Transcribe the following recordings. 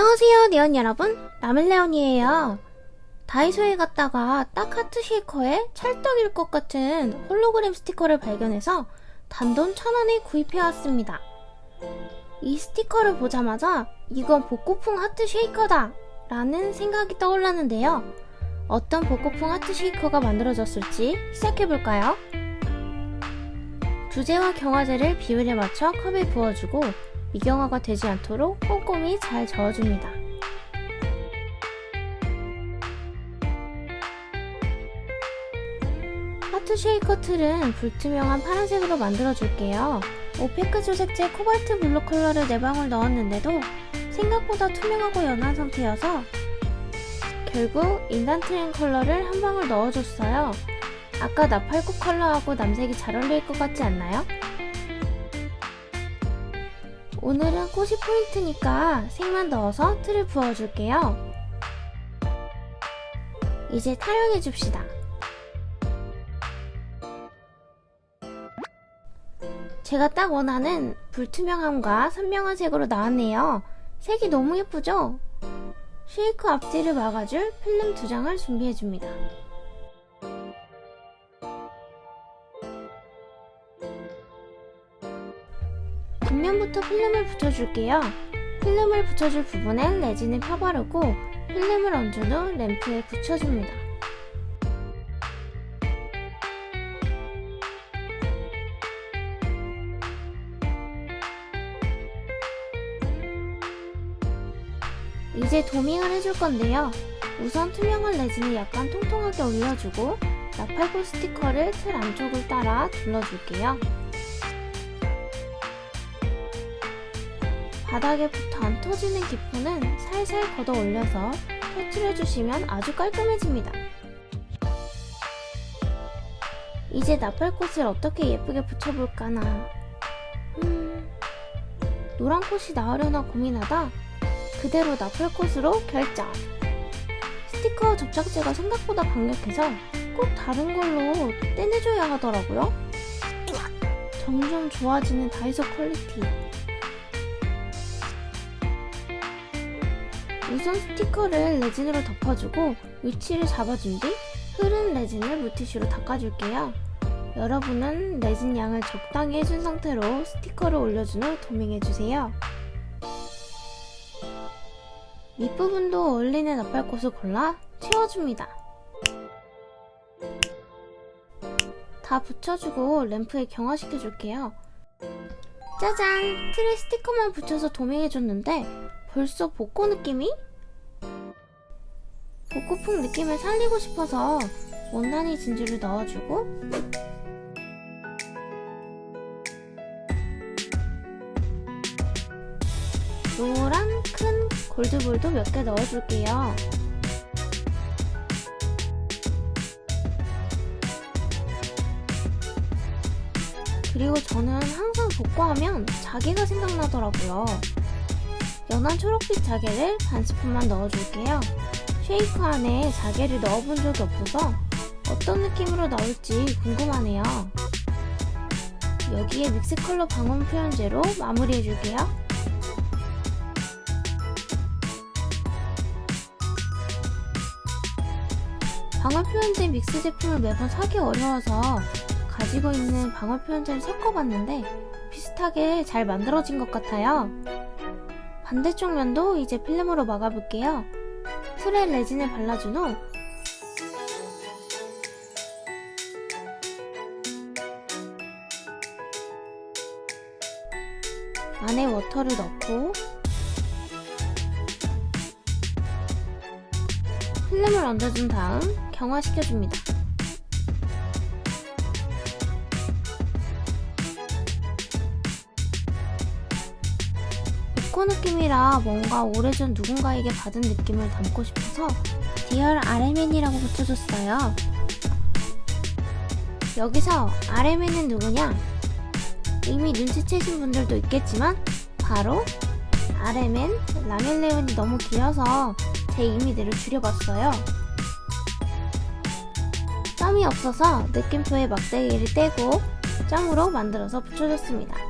안녕하세요, 네온 여러분. 라멜레온이에요. 다이소에 갔다가 딱 하트 쉐이커에 찰떡일 것 같은 홀로그램 스티커를 발견해서 단돈 천 원에 구입해왔습니다. 이 스티커를 보자마자 이건 복고풍 하트 쉐이커다! 라는 생각이 떠올랐는데요. 어떤 복고풍 하트 쉐이커가 만들어졌을지 시작해볼까요? 주제와 경화제를 비율에 맞춰 컵에 부어주고 미경화가 되지 않도록 꼼꼼히 잘 저어줍니다. 하트 쉐이커 틀은 불투명한 파란색으로 만들어줄게요. 오페크 조색제 코발트 블루 컬러를 4방울 넣었는데도 생각보다 투명하고 연한 상태여서 결국 인단트렌 컬러를 한 방울 넣어줬어요. 아까 나팔꽃 컬러하고 남색이 잘 어울릴 것 같지 않나요? 오늘은 꽃이 포인트니까 색만 넣어서 틀을 부어줄게요. 이제 타령해줍시다. 제가 딱 원하는 불투명함과 선명한 색으로 나왔네요. 색이 너무 예쁘죠? 쉐이크 앞뒤를 막아줄 필름 두 장을 준비해줍니다. 뒷면부터 필름을 붙여줄게요. 필름을 붙여줄 부분엔 레진을 펴바르고 필름을 얹은 후 램프에 붙여줍니다. 이제 도밍을 해줄 건데요. 우선 투명한 레진을 약간 통통하게 올려주고 나팔꽃 스티커를 틀 안쪽을 따라 둘러줄게요. 바닥에 붙어 안 터지는 기포는 살살 걷어 올려서 터트려 주시면 아주 깔끔해집니다. 이제 나팔꽃을 어떻게 예쁘게 붙여볼까나. 음, 노란 꽃이 나으려나 고민하다 그대로 나팔꽃으로 결정. 스티커 접착제가 생각보다 강력해서 꼭 다른 걸로 떼내줘야 하더라고요. 점점 좋아지는 다이소 퀄리티. 우선 스티커를 레진으로 덮어주고 위치를 잡아준 뒤 흐른 레진을 물티슈로 닦아줄게요. 여러분은 레진 양을 적당히 해준 상태로 스티커를 올려준 후 도밍해주세요. 윗부분도 어울리는 나팔 꽃을 골라 채워줍니다. 다 붙여주고 램프에 경화시켜줄게요. 짜잔! 틀에 스티커만 붙여서 도밍해줬는데 벌써 복고 느낌이? 복고풍 느낌을 살리고 싶어서 원단이 진주를 넣어주고 노란 큰 골드볼도 몇 개 넣어줄게요. 그리고 저는 항상 복고하면 자개가 생각나더라고요. 연한 초록빛 자개를 반 스푼만 넣어줄게요. 쉐이크 안에 자개를 넣어본 적이 없어서 어떤 느낌으로 나올지 궁금하네요. 여기에 믹스 컬러 방울 표현제로 마무리해줄게요. 방울 표현제 믹스 제품을 매번 사기 어려워서 가지고 있는 방울 표현제를 섞어봤는데 비슷하게 잘 만들어진 것 같아요. 반대쪽 면도 이제 필름으로 막아볼게요. 틀에 레진을 발라준 후 안에 워터를 넣고 필름을 얹어준 다음 경화시켜줍니다. 복고 느낌이라 뭔가 오래전 누군가에게 받은 느낌을 담고 싶어서 디얼 아레맨이라고 붙여줬어요. 여기서 아레맨은 누구냐? 이미 눈치채신 분들도 있겠지만 바로 아레맨 라멜레온이 너무 길어서 제 이미지를 줄여봤어요. 점이 없어서 느낌표에 막대기를 떼고 점으로 만들어서 붙여줬습니다.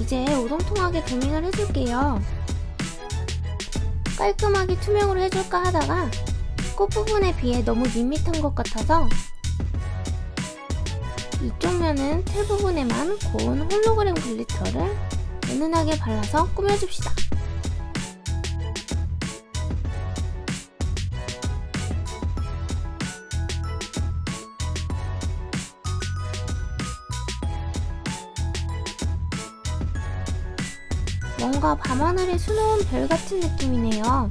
이제 오동통하게 도밍을 해줄게요. 깔끔하게 투명으로 해줄까 하다가 꽃 부분에 비해 너무 밋밋한 것 같아서 이쪽 면은 텔 부분에만 고운 홀로그램 글리터를 은은하게 발라서 꾸며줍시다. 뭔가 밤하늘의 수놓은 별 같은 느낌이네요.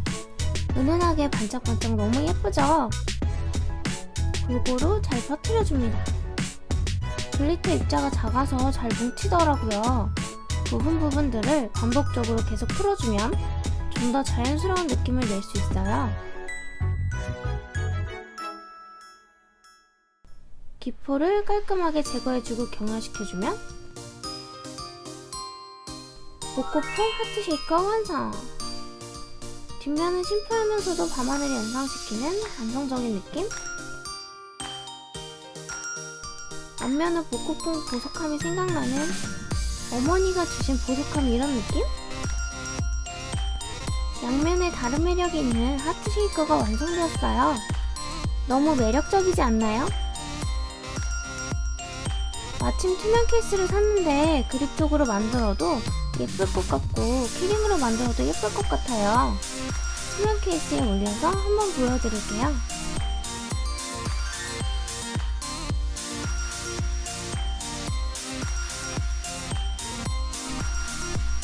은은하게 반짝반짝 너무 예쁘죠? 골고루 잘 퍼뜨려줍니다. 글리터 입자가 작아서 잘 뭉치더라고요. 부분 부분들을 반복적으로 계속 풀어주면 좀 더 자연스러운 느낌을 낼 수 있어요. 기포를 깔끔하게 제거해주고 경화시켜주면 모코포 하트 쉐이커 완성! 뒷면은 심플하면서도 밤하늘을 연상시키는 감성적인 느낌? 앞면은 모코퐁 보석함이 생각나는 어머니가 주신 보석함 이런 느낌? 양면에 다른 매력이 있는 하트 쉐이커가 완성되었어요. 너무 매력적이지 않나요? 마침 투명 케이스를 샀는데 그립 쪽으로 만들어도 예쁠 것 같고 키링으로 만들어도 예쁠 것 같아요. 투명 케이스에 올려서 한번 보여드릴게요.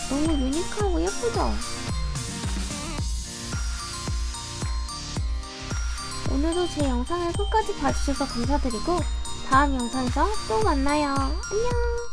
너무 유니크하고 예쁘죠? 오늘도 제 영상을 끝까지 봐주셔서 감사드리고 다음 영상에서 또 만나요. 안녕!